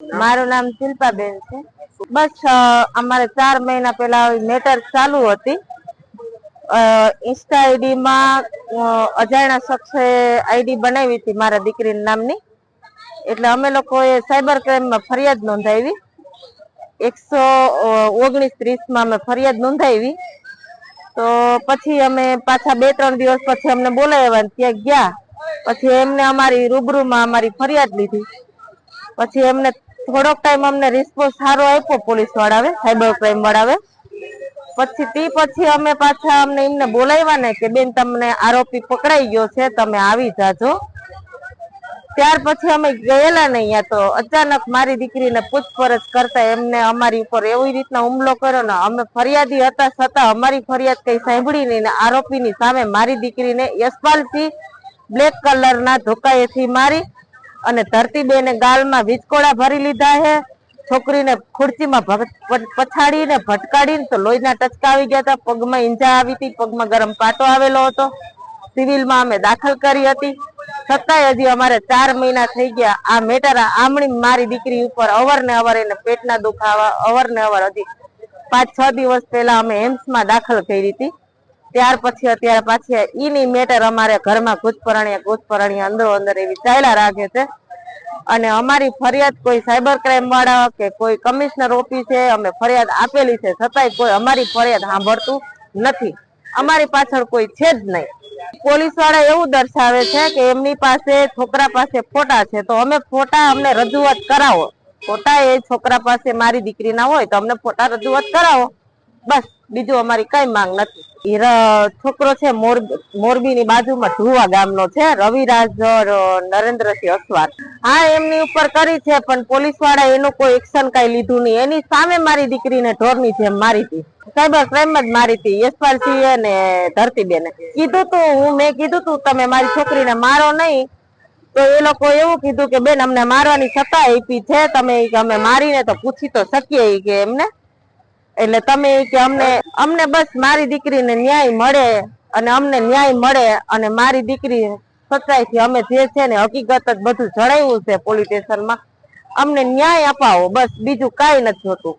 મારું નામ શિલ્પાબેન છે. બસ અમારે ચાર મહિના પહેલા મેટર ચાલુ હતી. ઇન્સ્ટા આઈડીમાં અજાણ્યા શખ્સે આઈડી બનાવી હતી મારા દીકરીના નામની. એટલે અમે લોકોએ સાયબર ક્રાઇમમાં ફરિયાદ નોંધાવી. એકસો ઓગણીસ ત્રીસમાં અમે ફરિયાદ નોંધાવી. તો પછી અમે પાછા બે, ત્રણ દિવસ પછી અમને બોલાવ્યા ત્યાં ગયા. પછી એમને અમારી રૂબરૂમાં અમારી ફરિયાદ લીધી. પછી એમને થોડોક ટાઈમ અમને રિસ્પોન્સ સારો આપ્યો પોલીસ વાળાએ સાયબર ક્રાઇમ વાળાએ પછી તે પછી અમે પાછા અમને એમને બોલાવ્યા ને કે, બેન, તમને આરોપી પકડાઈ ગયો છે, તમે આવી જાજો. ત્યાર પછી અમે ગયેલા ને અહીંયા તો અચાનક મારી દીકરીને પૂછપરછ કરતા એમને અમારી ઉપર એવી રીતના હુમલો કર્યો ને અમે ફરિયાદી હતા છતાં અમારી ફરિયાદ કઈ સાંભળી નહીં ને આરોપીની સામે મારી દીકરીને યશપાલથી બ્લેક કલરના ધોકાએથી મારી અને ધરતીબેને ગાલમાં વીજકોળા ભરી લીધા હે. છોકરીને ખુરશીમાં પછાડીને ભટકાડીને તો લોહીના ટચકા આવી ગયા હતા. પગમાં ઈંજા આવી હતી. પગમાં ગરમ પાટો આવેલો હતો. સિવિલમાં અમે દાખલ કરી હતી. છતાંય હજી અમારે ચાર મહિના થઈ ગયા. આ મેટર આમણી મારી દીકરી ઉપર અવર ને અવર એને પેટના દુખાવા અવર ને અવર હજી પાંચ છ દિવસ પહેલા અમે એમ્સમાં દાખલ કરી હતી. ત્યાર પછી અત્યારે પાછી ઈની મેટર અમારે ઘરમાં ગુજપરણીયા ગુજપરણીયા અંદરો અંદર એવી ચાલ્યા રાખે છે. અને અમારી ફરિયાદ કોઈ સાયબર ક્રાઇમ વાળા કે કોઈ કમિશનર ઓફિસે અમે ફરિયાદ આપેલી છે. છતાંય કોઈ અમારી ફરિયાદ સાંભળતું નથી. અમારી પાછળ કોઈ છે જ નહીં. પોલીસવાળા એવું દર્શાવે છે કે એમની પાસે છોકરા પાસે ફોટા છે. તો અમે ફોટા અમને રજૂઆત કરાવો. ફોટા એ છોકરા પાસે મારી દીકરીના હોય તો અમને ફોટા રજૂઆત કરાવો. બસ. બીજું અમારી કઈ માંગ નથી. છોકરો છે મોરબી મોરબીની બાજુમાં ધુવા ગામનો છે રવિરાજ નરેન્દ્રસિંહ અસવાર. હા, એમની ઉપર કરી છે, પણ પોલીસવાળા એનું કોઈ એક્શન કઈ લીધું નહીં. એની સામે મારી દીકરીને ઢોરની જેમ મારી હતી. સાયબર ક્રાઇમ જ મારી હતી, યશપાલસિંહ ને ધરતીબેને. કીધું તું, હું મેં કીધું તું, તમે મારી છોકરીને મારો નહીં. તો એ લોકો એવું કીધું કે, બેન, અમને મારવાની સત્તા આપી છે. તમે અમે મારીને તો પૂછી તો શકીએ કે એમને. એટલે તમે કે અમને અમને બસ મારી દીકરીને ન્યાય મળે અને અમને ન્યાય મળે અને મારી દીકરી સચ્ચાઈથી અમે જે છે ને હકીકત જ બધું જણાવ્યું છે પોલીસ સ્ટેશનમાં. અમને ન્યાય અપાવો, બસ બીજું કાંઈ નથી જોતું